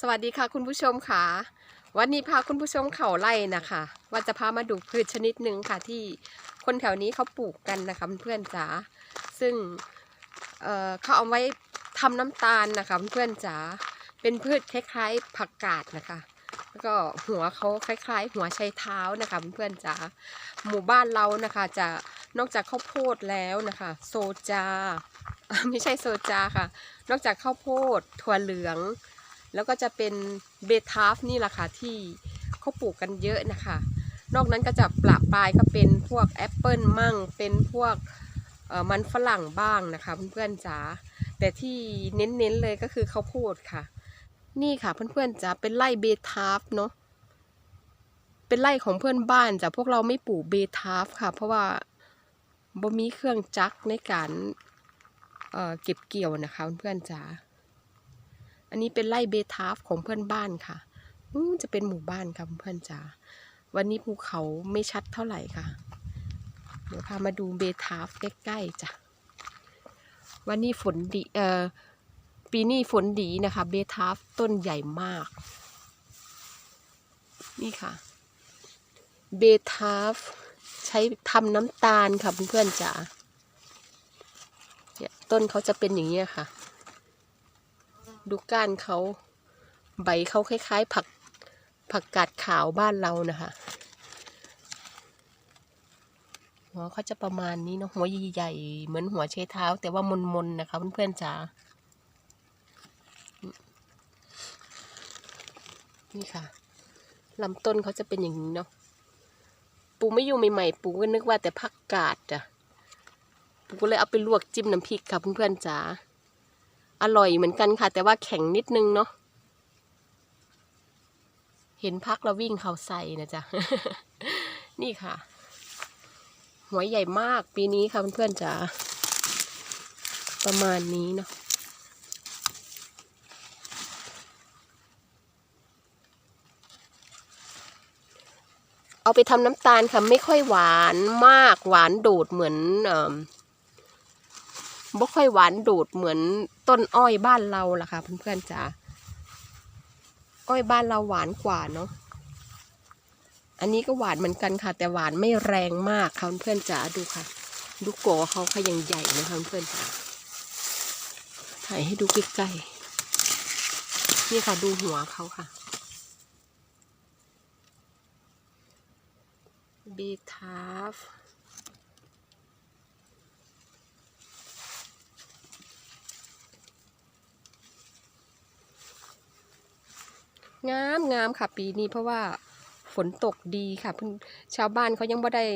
สวัสดีค่ะคุณผู้ชมค่ะ วันนี้พาคุณผู้ชมเข่าไล่นะคะ ว่าจะพามาดูพืชชนิดหนึ่งค่ะที่คนแถวนี้เขาปลูกกันนะคะเพื่อนจ๋าซึ่งเเขาเอาไว้ทำน้ำตาลนะคะเพื่อนจ๋าเป็นพืชคล้ายๆผักกาดนะคะ แล้วก็หัวเขาคล้าย ๆ หัวไชเท้านะคะเพื่อนจ๋าหมู่บ้านเรานะคะจะนอกจากข้าวโพดแล้วนะคะ โซจาไม่ใช่โซจาค่ะ นอกจากข้าวโพดถั่วเหลือง แล้วก็จะเป็นเบทาฟนี่แหละค่ะที่เขาปลูกกันเยอะนะคะ นอกนั้นก็จะปละปลายก็เป็นพวกแอปเปิลมั่ง เป็นพวกมันฝรั่งบ้างนะคะเพื่อนๆจ๋าแต่ที่เน้นๆเลยก็คือข้าวโพดค่ะ นี่ค่ะเพื่อนๆจ๋าเป็นไร่เบทาฟเนาะเป็นไร่ของเพื่อนบ้านจ้ะพวกเราไม่ปลูกเบทาฟค่ะ เพราะว่าบ่มีเครื่องจักรในการเเก็บเกี่ยวนะคะเพื่อนๆจ๋า อันนี้เป็นไร่เบทาฟของเพื่อนบ้านค่ะจะเป็นหมู่บ้านค่ะเพื่อนจ๋า วันนี้ภูเขาไม่ชัดเท่าไหร่ค่ะ เดี๋ยวพามาดูเบทาฟใกล้ๆจ้ะ วันนี้ฝนดี เอ่อ ปีนี้ฝนดีนะคะ เบทาฟต้นใหญ่มาก นี่ค่ะ เบทาฟใช้ทำน้ำตาลค่ะเพื่อนๆจ๋า เนี่ยต้นเขาจะเป็นอย่างนี้ค่ะ ดูก้านเขาใบเขาคล้าย ๆ ผักผักกาดขาวบ้านเรานะคะหัวเขาจะประมาณนี้เนาะหัวใหญ่ๆเหมือนหัวเชเท้า แต่ว่ามนๆนะคะเพื่อนๆจ๋านี่ค่ะลำต้นเขาจะเป็นอย่างนี้เนาะปูไม่อยู่ใหม่ๆปูก็นึกว่าแต่ผักกาดจ้ะปูก็เลยเอาไปลวกจิ้มน้ำพริกค่ะเพื่อนๆจ๋า อร่อยเหมือนกันค่ะ แต่ว่าแข็งนิดนึงเนาะเห็นพักแล้ววิ่งเขาใส่นะจ๊ะ นี่ค่ะ หัวใหญ่มากปีนี้ค่ะเพื่อนๆจ๋าประมาณนี้เนาะเอาไปทำน้ำตาลค่ะ ไม่ค่อยหวานมากหวานโดดเหมือนเอ่อ บ่ค่อยหวานโดดเหมือนต้นอ้อยบ้านเราล่ะค่ะเพื่อนๆจ๋าอ้อยบ้านเราหวานกว่าเนาะอันนี้ก็หวานเหมือนกันค่ะ แต่หวานไม่แรงมากค่ะเพื่อนๆจ๋าดูค่ะ ดูโกเขาค่ะยังใหญ่นะคะเพื่อนๆจ๋าถ่ายให้ดูใกล้ๆนี่ค่ะดูหัวเขาค่ะบีทาฟ งามงามค่ะ ปีนี้เพราะว่าฝนตกดีค่ะเพิ่งชาวบ้านเขายังไม่ได้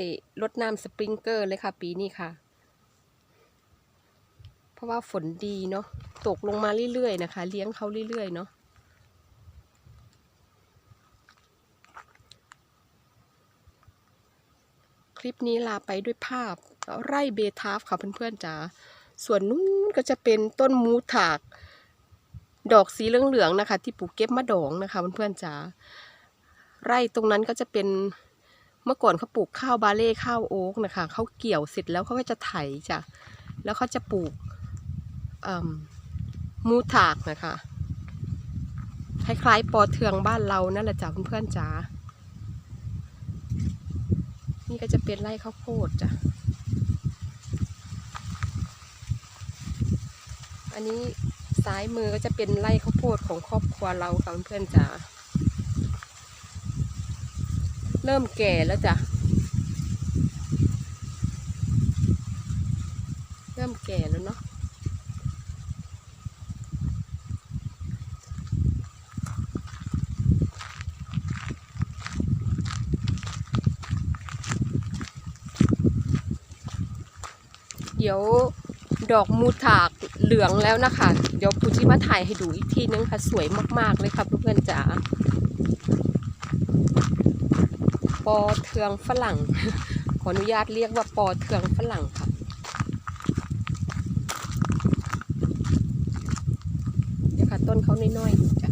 รดน้ำสปริงเกอร์เลยค่ะ ปีนี้ค่ะ เพราะว่าฝนดีเนาะตกลงมาเรื่อยๆนะคะ เลี้ยงเขาเรื่อยๆเนาะคลิปนี้ลาไปด้วยภาพไร่เบทาฟค่ะเพื่อนๆจ๋าส่วนนู้นก็จะเป็นต้นมูถาก ดอกสีเหลืองๆนะคะ ที่ปลูกเก็บมะดองนะคะเพื่อนๆจ๋าไร่ตรงนั้นก็จะเป็นเมื่อก่อนเขาปลูกข้าวบาเล่ข้าวโอ๊กนะคะเขาเกี่ยวเสร็จแล้วเขาก็จะไถจ้ะแล้วเขาจะปลูกมมูถากนะคะคล้ายๆปอเทืองบ้านเรานั่นแหละจ้ะเพื่อนๆจ๋านี่ก็จะเป็นไร่ข้าวโพดจ้ะอันนี้ ซ้ายมือก็จะเป็นไร่ข้าวโพดของครอบครัวเราค่ะเพื่อนจ๋าเริ่มแก่แล้วจ้ะเริ่มแก่แล้วเนาะเดี๋ยวดอกมูถาก เหลืองแล้วนะคะ เดี๋ยวปูจิมาถ่ายให้ดูอีกทีนึงค่ะ สวยมาก ๆ เลยค่ะเพื่อนๆจ๋าปอเทืองฝรั่ง ขออนุญาตเรียกว่าปอเทืองฝรั่งค่ะเดี๋ยวค่ะต้นเขาน้อยๆจ้ะ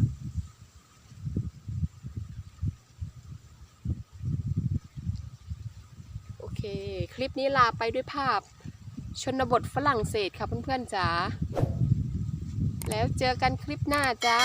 โอเค คลิปนี้ลาไปด้วยภาพ ชนบทฝรั่งเศสค่ะเพื่อนๆจ๋าแล้วเจอกันคลิปหน้าจ้า